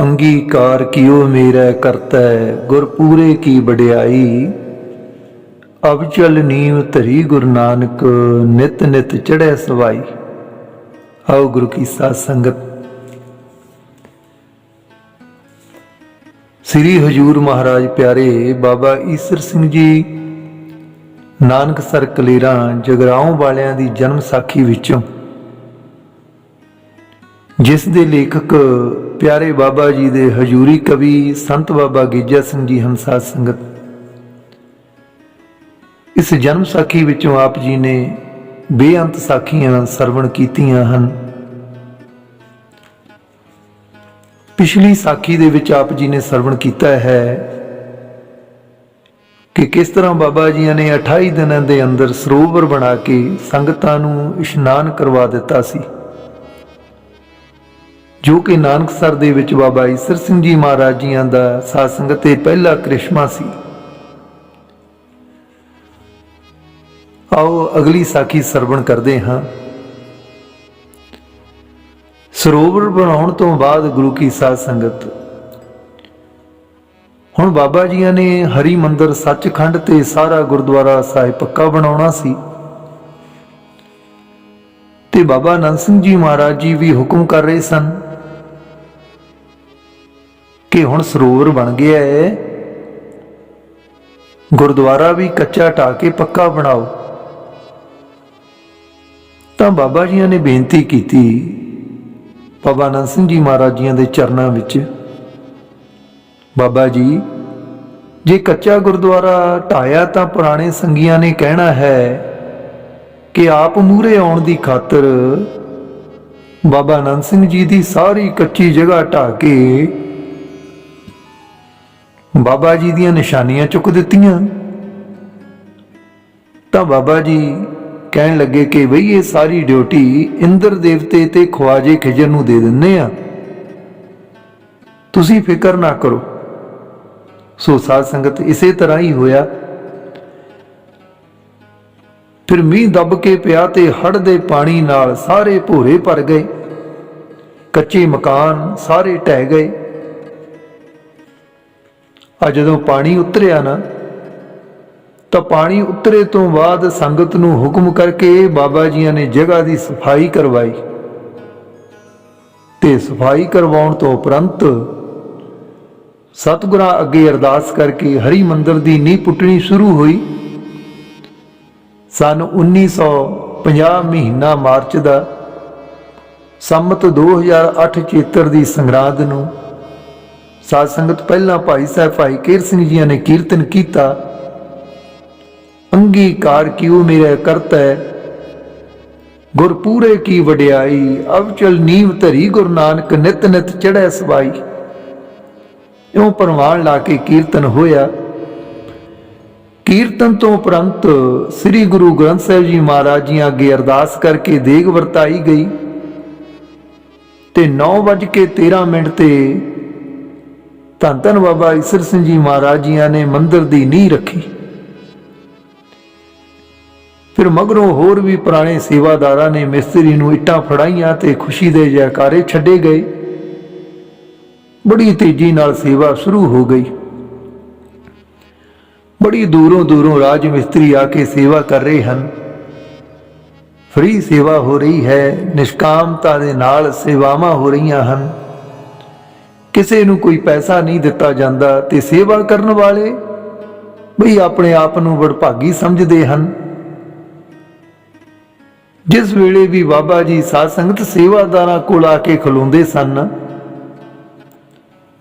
ਅੰਗੀਕਾਰ ਕੀਓ ਮੇਰਾ ਕਰਤਾ ਗੁਰ ਪੂਰੇ ਕੀ ਵਡਿਆਈ? ਅਬ ਨੀਵ ਧਰੀ ਗੁਰੂ ਨਾਨਕ, ਨਿਤ ਨਿਤ ਚੜ੍ਹੈ ਸਵਾਈ। ਆਓ ਗੁਰੂ ਕੀ ਸਾਧ ਸੰਗਤ। ਸ੍ਰੀ ਹਜੂਰ ਮਹਾਰਾਜ ਪਿਆਰੇ, ਬਾਬਾ ਈਸਰ ਸਿੰਘ ਜੀ, ਨਾਨਕ ਸਰ ਕਲੇਰਾਂ, ਜਗਰਾਉਂ ਵਾਲਿਆਂ ਦੀ ਜਨਮ ਸਾਖੀ ਵਿੱਚੋਂ। ਜਿਸ ਦੇ ਲੇਖਕ ਪਿਆਰੇ ਬਾਬਾ ਜੀ ਦੇ ਹਜੂਰੀ ਕਵੀ ਸੰਤ ਬਾਬਾ ਗੀਜਾ ਸਿੰਘ ਜੀ ਹੰਸਾ ਸੰਗਤ, ਇਸ ਜਨਮ ਸਾਖੀ ਵਿੱਚੋਂ ਆਪ ਜੀ ਨੇ ਬੇਅੰਤ ਸਾਖੀਆਂ ਸਰਵਣ ਕੀਤੀਆਂ ਹਨ। ਪਿਛਲੀ ਸਾਖੀ ਦੇ ਵਿੱਚ ਆਪ ਜੀ ਨੇ ਸਰਵਣ ਕੀਤਾ ਹੈ ਕਿ ਕਿਸ ਤਰ੍ਹਾਂ ਬਾਬਾ ਜੀਆਂ ਨੇ 28 ਦਿਨਾਂ ਦੇ ਅੰਦਰ ਸਰੋਵਰ ਬਣਾ ਕੇ ਸੰਗਤਾਂ ਨੂੰ ਇਸ਼ਨਾਨ ਕਰਵਾ ਦਿੱਤਾ ਸੀ। ਜੋ ਕਿ ਨਾਨਕਸਰ ਦੇ ਵਿੱਚ ਬਾਬਾ ਈਸਰ ਸਿੰਘ ਜੀ ਮਹਾਰਾਜ ਜੀਆਂ ਦਾ ਸਾਧ ਸੰਗਤ ਤੇ ਪਹਿਲਾ ਕ੍ਰਿਸ਼ਮਾ ਸੀ। ਆਓ ਅਗਲੀ ਸਾਖੀ ਸਰਵਣ ਕਰਦੇ ਹਾਂ। ਸਰੋਵਰ ਬਣਾਉਣ ਤੋਂ ਬਾਅਦ ਗੁਰੂ ਕੀ ਸਾਧ ਸੰਗਤ। ਹੁਣ ਬਾਬਾ ਜੀਆਂ ਨੇ ਹਰੀ ਮੰਦਰ ਸੱਚਖੰਡ ਤੇ ਸਾਰਾ ਗੁਰਦੁਆਰਾ ਸਾਹਿਬ ਪੱਕਾ ਬਣਾਉਣਾ ਸੀ। ਤੇ ਬਾਬਾ ਨੰਦ ਸਿੰਘ ਜੀ ਮਹਾਰਾਜ ਜੀ ਵੀ ਹੁਕਮ ਕਰ ਰਹੇ ਸਨ ਕਿ ਹੁਣ ਸਰੋਵਰ ਬਣ ਗਿਆ ਹੈ। ਗੁਰਦੁਆਰਾ ਵੀ ਕੱਚਾ ਢਾ ਕੇ ਪੱਕਾ ਬਣਾਓ। ਤਾਂ ਬਾਬਾ ਜੀਆਂ ਨੇ ਬੇਨਤੀ ਕੀਤੀ ਬਾਬਾ ਨੰਦ ਸਿੰਘ ਜੀ ਮਹਾਰਾਜ ਜੀਆਂ ਦੇ ਚਰਨਾਂ ਵਿੱਚ, ਬਾਬਾ ਜੀ, ਜੇ ਕੱਚਾ ਗੁਰਦੁਆਰਾ ਢਾਇਆ ਤਾਂ ਪੁਰਾਣੇ ਸੰਗੀਆਂ ਨੇ ਕਹਿਣਾ ਹੈ ਕਿ ਆਪ ਮੂਰੇ ਆਉਣ ਦੀ ਖਾਤਰ ਬਾਬਾ ਅਨੰਦ ਸਿੰਘ ਜੀ ਦੀ ਸਾਰੀ ਕੱਚੀ ਜਗ੍ਹਾ ਢਾ ਕੇ ਬਾਬਾ ਜੀ ਦੀਆਂ ਨਿਸ਼ਾਨੀਆਂ ਚੁੱਕ ਦਿੱਤੀਆਂ। ਤਾਂ ਬਾਬਾ ਜੀ ਕਹਿਣ ਲੱਗੇ ਕਿ ਬਈ ਇਹ ਸਾਰੀ ਡਿਊਟੀ ਇੰਦਰ ਦੇਵਤੇ ਤੇ ਖਵਾਜੇ ਖਿਜਰ ਨੂੰ ਦੇ ਦਿੰਨੇ ਆ। ਤੁਸੀਂ ਫਿਕਰ ਨਾ ਕਰੋ। ਸੋ ਸਾਧ ਸੰਗਤ ਇਸੇ ਤਰ੍ਹਾਂ ਹੀ ਹੋਇਆ। ਫਿਰ ਮੀਂਹ ਦੱਬ ਕੇ ਪਿਆ ਤੇ ਹੜ ਦੇ ਪਾਣੀ ਨਾਲ ਸਾਰੇ ਭੋਰੇ ਭਰ ਗਏ। ਕੱਚੇ ਮਕਾਨ ਸਾਰੇ ਢਹਿ ਗਏ। ਆ ਜਦੋਂ ਪਾਣੀ ਉਤਰਿਆ ਨਾ, ਤਾਂ ਪਾਣੀ ਉਤਰੇ ਤੋਂ ਬਾਅਦ ਸੰਗਤ ਨੂੰ ਹੁਕਮ ਕਰਕੇ ਬਾਬਾ ਜੀਆਂ ਨੇ ਜਗ੍ਹਾ ਦੀ ਸਫ਼ਾਈ ਕਰਵਾਈ। ਤੇ ਸਫ਼ਾਈ ਕਰਵਾਉਣ ਤੋਂ ਉਪਰੰਤ ਸਤਿਗੁਰਾਂ ਅੱਗੇ ਅਰਦਾਸ ਕਰਕੇ ਹਰੀ ਮੰਦਰ ਦੀ ਨੀਂਹ ਪੁੱਟਣੀ ਸ਼ੁਰੂ ਹੋਈ। ਸਨ 1950 ਮਹੀਨਾ ਮਾਰਚ ਦਾ। ਸੰਮਤ 2008 ਚੇਤਰ ਦੀ ਸੰਗਰਾਦ ਨੂੰ ਸਾਧ ਸੰਗਤ ਪਹਿਲਾਂ ਭਾਈ ਸਾਹਿਬ ਭਾਈ ਕੇਰ ਸਿੰਘ ਜੀਆਂ ਨੇ ਕੀਰਤਨ ਕੀਤਾ। ਅੰਗੀਕਾਰ ਕਿਉ ਮੇਰਾ ਕਰਤਾ? ਗੁਰ ਪੂਰੇ ਕੀ ਵਡਿਆਈ? ਅਵਚਲ ਨੀਵ ਧਰੀ ਗੁਰੂ ਨਾਨਕ ਨਿਤ ਨਿਤ ਚੜ੍ਹੈ ਸਵਾਈ। ਇਉਂ ਪਰਵਾਨ ਲਾ ਕੇ ਕੀਰਤਨ ਹੋਇਆ। ਕੀਰਤਨ ਤੋਂ ਉਪਰੰਤ ਸ੍ਰੀ ਗੁਰੂ ਗ੍ਰੰਥ ਸਾਹਿਬ ਜੀ ਮਹਾਰਾਜ ਜੀ ਅੱਗੇ ਅਰਦਾਸ ਕਰਕੇ ਦੇਗ ਵਰਤਾਈ ਗਈ ਤੇ 9:13 ਮਿੰਟ ਤੇ ਧੰਨ ਧੰਨ ਬਾਬਾ ਈਸਰ ਸਿੰਘ ਜੀ ਮਹਾਰਾਜ ਜੀਆਂ ਨੇ ਮੰਦਰ ਦੀ ਨੀਂਹ ਰੱਖੀ। ਫਿਰ ਮਗਰੋਂ ਹੋਰ ਵੀ ਪੁਰਾਣੇ ਸੇਵਾਦਾਰਾਂ ਨੇ ਮਿਸਤਰੀ ਨੂੰ ਇੱਟਾਂ ਫੜਾਈਆਂ ਤੇ ਖੁਸ਼ੀ ਦੇ ਜੈਕਾਰੇ ਛੱਡੇ ਗਏ। ਬੜੀ ਤੇਜ਼ੀ ਨਾਲ ਸੇਵਾ ਸ਼ੁਰੂ ਹੋ ਗਈ। ਬੜੀ ਦੂਰੋਂ ਦੂਰੋਂ ਰਾਜ ਮਿਸਤਰੀ ਆ ਕੇ ਸੇਵਾ ਕਰ ਰਹੇ ਹਨ। ਫ੍ਰੀ ਸੇਵਾ ਹੋ ਰਹੀ ਹੈ, ਨਿਸ਼ਕਾਮਤਾ ਦੇ ਨਾਲ ਸੇਵਾਵਾਂ ਹੋ ਰਹੀਆਂ ਹਨ। ਕਿਸੇ ਨੂੰ ਕੋਈ ਪੈਸਾ ਨਹੀਂ ਦਿੱਤਾ ਜਾਂਦਾ ਤੇ ਸੇਵਾ ਕਰਨ ਵਾਲੇ ਬਈ ਆਪਣੇ ਆਪ ਨੂੰ ਵਡਭਾਗੀ ਸਮਝਦੇ ਹਨ। ਜਿਸ ਵੇਲੇ ਵੀ ਬਾਬਾ ਜੀ ਸਾਧ ਸੰਗਤ ਸੇਵਾਦਾਰਾਂ ਕੋਲ ਆ ਕੇ ਖਲੋਂਦੇ ਸਨ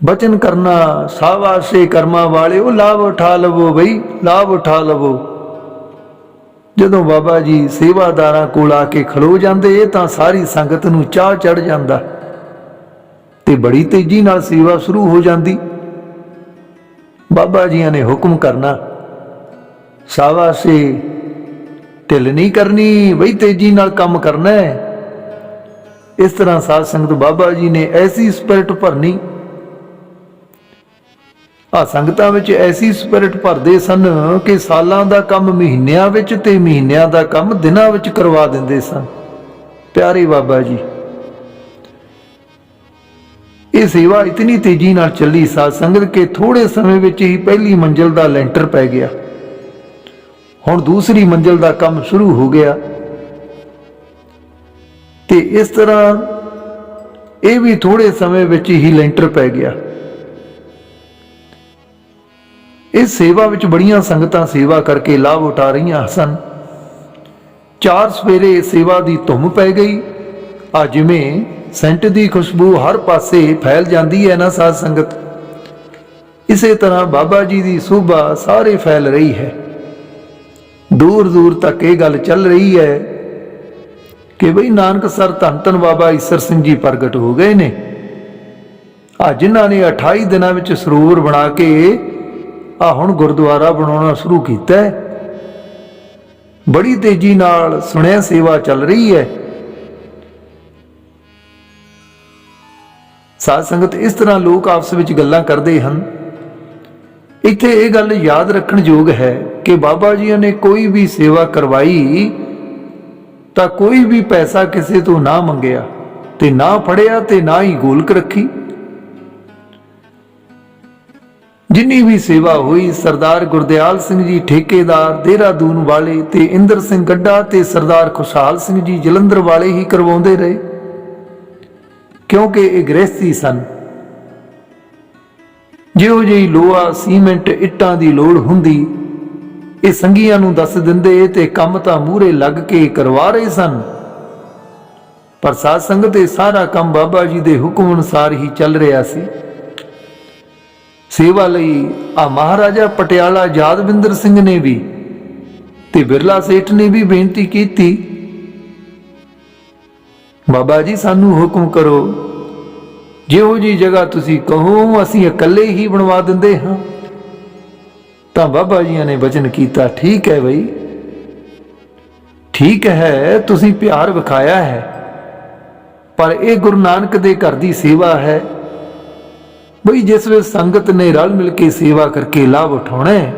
ਬਚਨ ਕਰਨਾ, ਸਾਵਾਸੇ ਕਰਮਾਂ ਵਾਲੇ ਉਹ ਲਾਭ ਉਠਾ ਲਵੋ ਬਈ, ਲਾਭ ਉਠਾ ਲਵੋ। ਜਦੋਂ ਬਾਬਾ ਜੀ ਸੇਵਾਦਾਰਾਂ ਕੋਲ ਆ ਕੇ ਖਲੋ ਜਾਂਦੇ, ਇਹ ਤਾਂ ਸਾਰੀ ਸੰਗਤ ਨੂੰ ਚਾਹ ਚੜ ਜਾਂਦਾ। ਤੇ ਬੜੀ ਤੇਜ਼ੀ ਨਾਲ ਸੇਵਾ ਸ਼ੁਰੂ ਹੋ ਜਾਂਦੀ। ਬਾਬਾ ਜੀਆਂ ਨੇ ਹੁਕਮ ਕਰਨਾ, ਸਾਵਾਸੇ ਢਿੱਲ ਨਹੀਂ ਕਰਨੀ, ਬਈ ਤੇਜ਼ੀ ਨਾਲ ਕੰਮ ਕਰਨਾ ਹੈ। ਇਸ ਤਰ੍ਹਾਂ ਸਾਧ ਸੰਗਤ ਬਾਬਾ ਜੀ ਨੇ ਐਸੀ ਸਪਿਰਟ ਭਰਨੀ ਆ ਸੰਗਤਾਂ ਵਿੱਚ ਐਸੀ ਸਪਿਰਿਟ ਭਰਦੇ ਸਨ ਕਿ ਸਾਲਾਂ ਦਾ ਕੰਮ ਮਹੀਨਿਆਂ ਵਿੱਚ ਤੇ ਮਹੀਨਿਆਂ ਦਾ ਕੰਮ ਦਿਨਾਂ ਵਿੱਚ ਕਰਵਾ ਦਿੰਦੇ ਸਨ। ਪਿਆਰੇ ਬਾਬਾ ਜੀ, ਇਹ ਸੇਵਾ ਇਤਨੀ ਤੇਜ਼ੀ ਨਾਲ ਚੱਲੀ ਸਾਧ ਸੰਗਤ ਕਿ ਥੋੜੇ ਸਮੇਂ ਵਿੱਚ ਹੀ ਪਹਿਲੀ ਮੰਜ਼ਲ ਦਾ ਲੈਂਟਰ ਪੈ ਗਿਆ। ਹੁਣ ਦੂਸਰੀ ਮੰਜ਼ਲ ਦਾ ਕੰਮ ਸ਼ੁਰੂ ਹੋ ਗਿਆ। ਤੇ ਇਸ ਤਰ੍ਹਾਂ ਇਹ ਵੀ ਥੋੜੇ ਸਮੇਂ ਵਿੱਚ ਹੀ ਲੈਂਟਰ ਪੈ ਗਿਆ। ਇਸ ਸੇਵਾ ਵਿੱਚ ਬੜੀਆਂ ਸੰਗਤਾਂ ਸੇਵਾ ਕਰਕੇ ਲਾਭ ਉਠਾ ਰਹੀਆਂ ਸਨ। ਚਾਰ ਸਵੇਰੇ ਸੇਵਾ ਦੀ ਧੁੰਮ ਪੈ ਗਈ। ਆ ਜਿਵੇਂ ਸੈਂਟ ਦੀ ਖੁਸ਼ਬੂ ਹਰ ਪਾਸੇ ਫੈਲ ਜਾਂਦੀ ਹੈ ਨਾ ਸਾਧ ਸੰਗਤ? ਇਸੇ ਤਰ੍ਹਾਂ ਬਾਬਾ ਜੀ ਦੀ ਸੋਭਾ ਸਾਰੇ ਫੈਲ ਰਹੀ ਹੈ। ਦੂਰ ਦੂਰ ਤੱਕ ਇਹ ਗੱਲ ਚੱਲ ਰਹੀ ਹੈ ਕਿ ਬਈ ਨਾਨਕ ਸਰ ਧੰਨ ਧੰਨ ਬਾਬਾ ਈਸਰ ਸਿੰਘ ਜੀ ਪ੍ਰਗਟ ਹੋ ਗਏ ਨੇ। ਆ ਜਿਨ੍ਹਾਂ ਨੇ 28 ਦਿਨਾਂ ਵਿੱਚ ਸਰੋਵਰ ਬਣਾ ਕੇ ਆ ਹੁਣ ਗੁਰਦੁਆਰਾ ਬਣਾਉਣਾ ਸ਼ੁਰੂ ਕੀਤਾ ਹੈ। ਬੜੀ ਤੇਜ਼ੀ ਨਾਲ ਸੁਣਿਆ ਸੇਵਾ ਚੱਲ ਰਹੀ ਹੈ। ਸਾਧ ਸੰਗਤ ਇਸ ਤਰ੍ਹਾਂ ਲੋਕ ਆਪਸ ਵਿੱਚ ਗੱਲਾਂ ਕਰਦੇ ਹਨ। ਇੱਥੇ ਇਹ ਗੱਲ ਯਾਦ ਰੱਖਣ ਯੋਗ ਹੈ ਕਿ ਬਾਬਾ ਜੀ ਨੇ ਕੋਈ ਵੀ ਸੇਵਾ ਕਰਵਾਈ ਤਾਂ ਕੋਈ ਵੀ ਪੈਸਾ ਕਿਸੇ ਤੋਂ ਨਾ ਮੰਗਿਆ, ਤੇ ਨਾ ਫੜਿਆ ਤੇ ਨਾ ਹੀ ਗੋਲਕ ਰੱਖੀ। ਜਿੰਨੀ ਵੀ ਸੇਵਾ ਹੋਈ, ਸਰਦਾਰ ਗੁਰਦਿਆਲ ਸਿੰਘ ਜੀ ਠੇਕੇਦਾਰ, ਦੇਹਰਾਦੂਨ ਵਾਲੇ ਤੇ ਇੰਦਰ ਸਿੰਘ ਗੱਡਾ ਤੇ ਸਰਦਾਰ ਖੁਸ਼ਹਾਲ ਸਿੰਘ ਜੀ ਜਲੰਧਰ ਵਾਲੇ ਹੀ ਕਰਵਾਉਂਦੇ ਰਹੇ। ਕਿਉਂਕਿ ਇਹ ਗ੍ਰਸਤੀ ਸਨ। ਜਿਹੋ ਜਿਹੀ ਲੋਹਾ, ਸੀਮੈਂਟ, ਇੱਟਾਂ ਦੀ ਲੋੜ ਹੁੰਦੀ, ਇਹ ਸੰਗੀਆਂ ਨੂੰ ਦੱਸ ਦਿੰਦੇ ਤੇ ਕੰਮ ਤਾਂ ਮੂਹਰੇ ਲੱਗ ਕੇ ਕਰਵਾ ਰਹੇ ਸਨ। ਪਰ ਸਾਧ ਸੰਗਤ ਇਹ ਸਾਰਾ ਕੰਮ ਬਾਬਾ ਜੀ ਦੇ ਹੁਕਮ ਅਨੁਸਾਰ ਹੀ ਚੱਲ ਰਿਹਾ ਸੀ। ਸੇਵਾ ਲਈ ਆ ਮਹਾਰਾਜਾ ਪਟਿਆਲਾ ਯਾਦਵਿੰਦਰ ਸਿੰਘ ਨੇ ਵੀ ਤੇ ਬਿਰਲਾ ਸੇਠ ਨੇ ਵੀ ਬੇਨਤੀ ਕੀਤੀ। ਬਾਬਾ ਜੀ, ਸਾਨੂੰ ਹੁਕਮ ਕਰੋ, ਜਿਹੋ ਜੀ ਜਗ੍ਹਾ ਤੁਸੀਂ ਕਹੋ, ਅਸੀਂ ਇਕੱਲੇ ਹੀ ਬਣਵਾ ਦਿੰਦੇ ਹਾਂ। ਤਾਂ ਬਾਬਾ ਜੀਆਂ ਨੇ ਵਚਨ ਕੀਤਾ, ਠੀਕ ਹੈ ਬਈ, ਠੀਕ ਹੈ, ਤੁਸੀਂ ਪਿਆਰ ਵਿਖਾਇਆ ਹੈ, ਪਰ ਇਹ ਗੁਰੂ ਨਾਨਕ ਦੇ ਘਰ ਦੀ ਸੇਵਾ ਹੈ। ਬਈ ਜਿਸ ਵਿੱਚ ਸੰਗਤ ਨੇ ਰਲ ਮਿਲ ਕੇ ਸੇਵਾ ਕਰਕੇ ਲਾਭ ਉਠਾਉਣਾ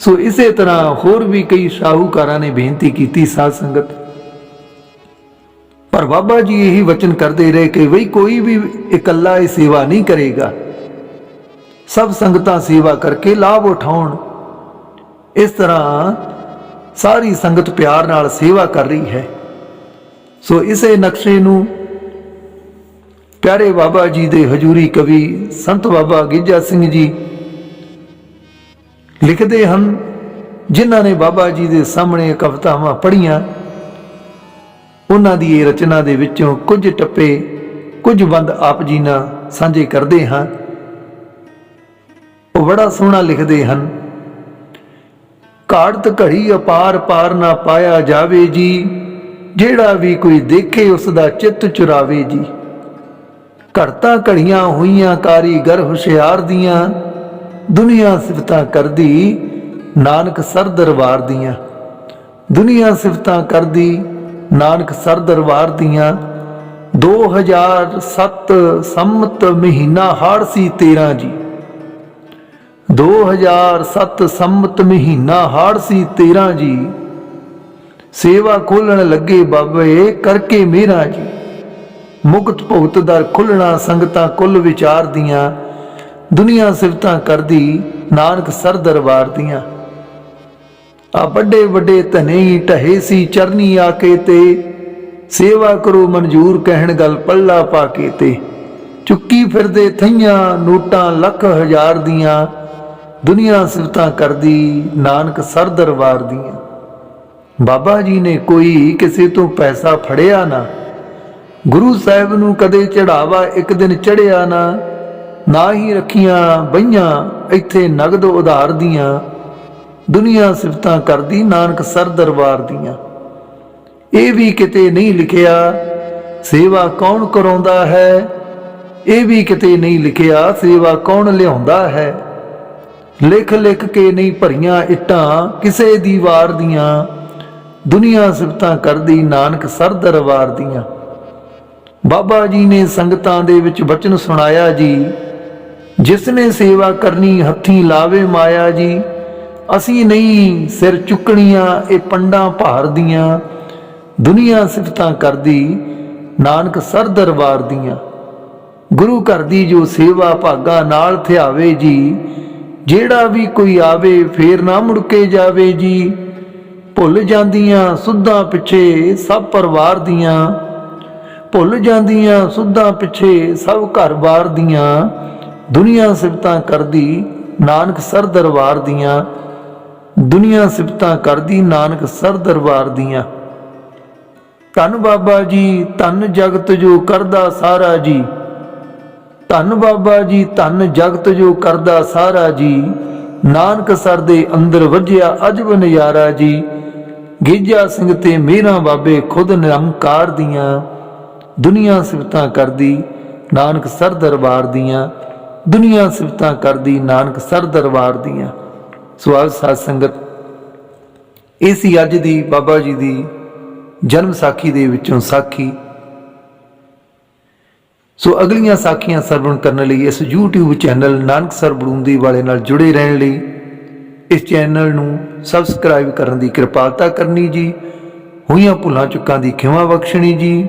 ਸੋ ਇਸੇ ਤਰ੍ਹਾਂ ਹੋਰ ਵੀ ਕਈ ਸ਼ਾਹੂਕਾਰਾਂ ਨੇ ਬੇਨਤੀ ਕੀਤੀ ਸਾਧ ਸੰਗਤ। ਪਰ ਬਾਬਾ ਜੀ ਇਹੀ ਵਚਨ ਕਰਦੇ ਰਹੇ ਕਿ ਬਈ ਕੋਈ ਵੀ ਇਕੱਲਾ ਇਹ ਸੇਵਾ ਨਹੀਂ ਕਰੇਗਾ। ਸਭ ਸੰਗਤਾਂ ਸੇਵਾ ਕਰਕੇ ਲਾਭ ਉਠਾਉਣ। ਇਸ ਤਰ੍ਹਾਂ ਸਾਰੀ ਸੰਗਤ ਪਿਆਰ ਨਾਲ ਸੇਵਾ ਕਰ ਰਹੀ ਹੈ। ਸੋ ਇਸੇ ਨਕਸ਼ੇ ਨੂੰ ਪਿਆਰੇ ਬਾਬਾ ਜੀ ਦੇ ਹਜੂਰੀ ਕਵੀ ਸੰਤ ਬਾਬਾ ਗਿੱਜਾ ਸਿੰਘ ਜੀ ਲਿਖਦੇ ਹਨ, ਜਿਨ੍ਹਾਂ ਨੇ ਬਾਬਾ ਜੀ ਦੇ ਸਾਹਮਣੇ ਕਵਿਤਾਵਾਂ ਪੜ੍ਹੀਆਂ, ਉਹਨਾਂ ਦੀ ਇਹ ਰਚਨਾ ਦੇ ਵਿੱਚੋਂ ਕੁਝ ਟੱਪੇ, ਕੁਝ ਬੰਦ ਆਪ ਜੀ ਨਾਲ ਸਾਂਝੇ ਕਰਦੇ ਹਾਂ। ਉਹ ਬੜਾ ਸੋਹਣਾ ਲਿਖਦੇ ਹਨ, ਘਾੜਤ ਘੜੀ ਅਪਾਰ ਪਾਰ ਨਾ ਪਾਇਆ ਜਾਵੇ ਜੀ, ਜਿਹੜਾ ਵੀ ਕੋਈ ਦੇਖੇ ਉਸ ਦਾ ਚਿੱਤ ਚੁਰਾਵੇ ਜੀ। ਘੜਤਾ ਘੜੀਆਂ ਹੋਈਆਂ ਕਾਰੀਗਰ ਹੁਸ਼ਿਆਰ ਦੀਆਂ, ਦੁਨੀਆ ਸਿਫਤਾਂ ਕਰਦੀ ਨਾਨਕ ਸਰ ਦਰਬਾਰ ਦੀਆਂ। ਦੁਨੀਆ ਸਿਫਤਾਂ ਕਰਦੀ ਨਾਨਕ ਸਰ ਦਰਬਾਰ ਦੀਆਂ। 2007 ਸੰਮਤ ਮਹੀਨਾ ਹਾੜ ਸੀ 13 ਜੀ। 2007 ਸੰਮਤ ਮਹੀਨਾ ਹਾੜ ਸੀ 13 ਜੀ। ਸੇਵਾ ਖੋਲਣ ਲੱਗੇ ਬਾਬੇ ਕਰਕੇ ਮੇਰਾ ਜੀ। ਮੁਕਤ ਭੁਗਤ ਦਰ ਖੁੱਲਣਾ ਸੰਗਤਾਂ ਕੁੱਲ ਵਿਚਾਰ ਦੀਆਂ, ਦੁਨੀਆ ਸਿਫਤਾਂ ਕਰਦੀ, ਨਾਨਕ ਸਰ ਦਰਬਾਰ ਦੀਆਂ। ਆ ਵੱਡੇ ਵੱਡੇ ਧਨੇ ਢਹੇ ਸੀ ਚਰਨੀ ਆ ਤੇ, ਸੇਵਾ ਕਰੋ ਮਨਜੂਰ ਕਹਿਣ ਗੱਲ ਪੱਲਾ ਪਾ ਕੇ ਤੇ। ਚੁੱਕੀ ਫਿਰਦੇ ਥਈਆਂ ਨੋਟਾਂ ਲੱਖ ਹਜ਼ਾਰ ਦੀਆਂ, ਦੁਨੀਆ ਸਿਫਤਾਂ ਕਰਦੀ, ਨਾਨਕ ਸਰ ਦਰਬਾਰ ਦੀਆਂ। ਬਾਬਾ ਜੀ ਨੇ ਕੋਈ ਕਿਸੇ ਤੋਂ ਪੈਸਾ ਫੜਿਆ ਨਾ। ਗੁਰੂ ਸਾਹਿਬ ਨੂੰ ਕਦੇ ਚੜਾਵਾ ਇੱਕ ਦਿਨ ਚੜਿਆ ਨਾ ਨਾ ਹੀ ਰੱਖੀਆਂ ਬਈਆਂ ਇੱਥੇ ਨਗਦ ਉਧਾਰ ਦੀਆਂ। ਦੁਨੀਆ ਸਿਫਤਾਂ ਕਰਦੀ ਨਾਨਕ ਸਰ ਦਰਬਾਰ ਦੀਆਂ। ਇਹ ਵੀ ਕਿਤੇ ਨਹੀਂ ਲਿਖਿਆ, ਸੇਵਾ ਕੌਣ ਕਰਾਉਂਦਾ ਹੈ? ਇਹ ਵੀ ਕਿਤੇ ਨਹੀਂ ਲਿਖਿਆ, ਸੇਵਾ ਕੌਣ ਲਿਆਉਂਦਾ ਹੈ? ਲਿਖ ਲਿਖ ਕੇ ਨਹੀਂ ਭਰੀਆਂ ਇੱਟਾਂ ਕਿਸੇ ਦੀ ਵਾਰ ਦੀਆਂ। ਦੁਨੀਆ ਸਿਫਤਾਂ ਕਰਦੀ ਨਾਨਕ ਸਰ ਦਰਬਾਰ ਦੀਆਂ। ਬਾਬਾ ਜੀ ਨੇ ਸੰਗਤਾਂ ਦੇ ਵਿੱਚ ਬਚਨ ਸੁਣਾਇਆ ਜੀ। ਜਿਸ ਨੇ ਸੇਵਾ ਕਰਨੀ ਹੱਥੀਂ ਲਾਵੇ ਮਾਇਆ ਜੀ, ਅਸੀਂ ਨਹੀਂ ਸਿਰ ਚੁੱਕਣੀਆਂ, ਇਹ ਪੰਡਾਂ ਭਾਰ ਦੀਆਂ। ਦੁਨੀਆ ਸਿਫਤਾਂ ਕਰਦੀ, ਨਾਨਕ ਸਰ ਦਰਬਾਰ ਦੀਆਂ। ਗੁਰੂ ਘਰ ਦੀ ਜੋ ਸੇਵਾ ਭਾਗਾ ਨਾਲ ਥਿਆਵੇ ਜੀ, ਜਿਹੜਾ ਵੀ ਕੋਈ ਆਵੇ ਫੇਰ ਨਾ ਮੁੜ ਕੇ ਜਾਵੇ ਜੀ। ਭੁੱਲ ਜਾਂਦੀਆਂ, ਸੁੱਧਾਂ ਪਿੱਛੇ ਸਭ ਪਰਿਵਾਰ ਦੀਆਂ। ਭੁੱਲ ਜਾਂਦੀਆਂ ਸੁੱਧਾਂ ਪਿੱਛੇ ਸਭ ਘਰ-ਬਾਰ ਦੀਆਂ, ਦੁਨੀਆ ਸਿਫਤਾਂ ਕਰਦੀ ਨਾਨਕ ਸਰ ਦਰਬਾਰ ਦੀਆਂ, ਦੁਨੀਆ ਸਿਫਤਾਂ ਕਰਦੀ ਨਾਨਕ ਸਰ ਦਰਬਾਰ ਦੀਆਂ। ਧੰਨ ਬਾਬਾ ਜੀ, ਧੰਨ ਜਗਤ ਜੋ ਕਰਦਾ ਸਾਰਾ ਜੀ। ਧੰਨ ਬਾਬਾ ਜੀ, ਧੰਨ ਜਗਤ ਜੋ ਕਰਦਾ ਸਾਰਾ ਜੀ। ਨਾਨਕ ਸਰ ਦੇ ਅੰਦਰ ਵੱਜਿਆ ਅਜਬ ਨਜ਼ਾਰਾ ਜੀ। ਗੀਜਾ ਸਿੰਘ ਤੇ ਮੇਰਾ ਬਾਬੇ ਖੁਦ ਨਿਰੰਕਾਰ ਦੀਆਂ। ਦੁਨੀਆ ਸਿਫਤਾਂ ਕਰਦੀ, ਨਾਨਕ ਸਰ ਦਰਬਾਰ ਦੀਆਂ। ਦੁਨੀਆ ਸਿਫਤਾਂ ਕਰਦੀ, ਨਾਨਕ ਸਰ ਦਰਬਾਰ ਦੀਆਂ। ਸਵਾਲ ਸਾਧ ਸੰਗਤ, ਇਹ ਸੀ ਅੱਜ ਦੀ ਬਾਬਾ ਜੀ ਦੀ ਜਨਮ ਸਾਖੀ ਦੇ ਵਿੱਚੋਂ ਸਾਖੀ। ਸੋ ਅਗਲੀਆਂ ਸਾਖੀਆਂ ਸਰਵਣ ਕਰਨ ਲਈ ਇਸ YouTube channel Nanaksar Barundi ਵਾਲੇ ਨਾਲ ਜੁੜੇ ਰਹਿਣ ਲਈ ਇਸ ਚੈਨਲ ਨੂੰ ਸਬਸਕ੍ਰਾਈਬ ਕਰਨ ਦੀ ਕਿਰਪਾਲਤਾ ਕਰਨੀ ਜੀ, ਹੋਈਆਂ ਭੁੱਲਾਂ ਚੁੱਕਾਂ ਦੀ ਖਿਮਾ ਬਖਸ਼ਣੀ ਜੀ।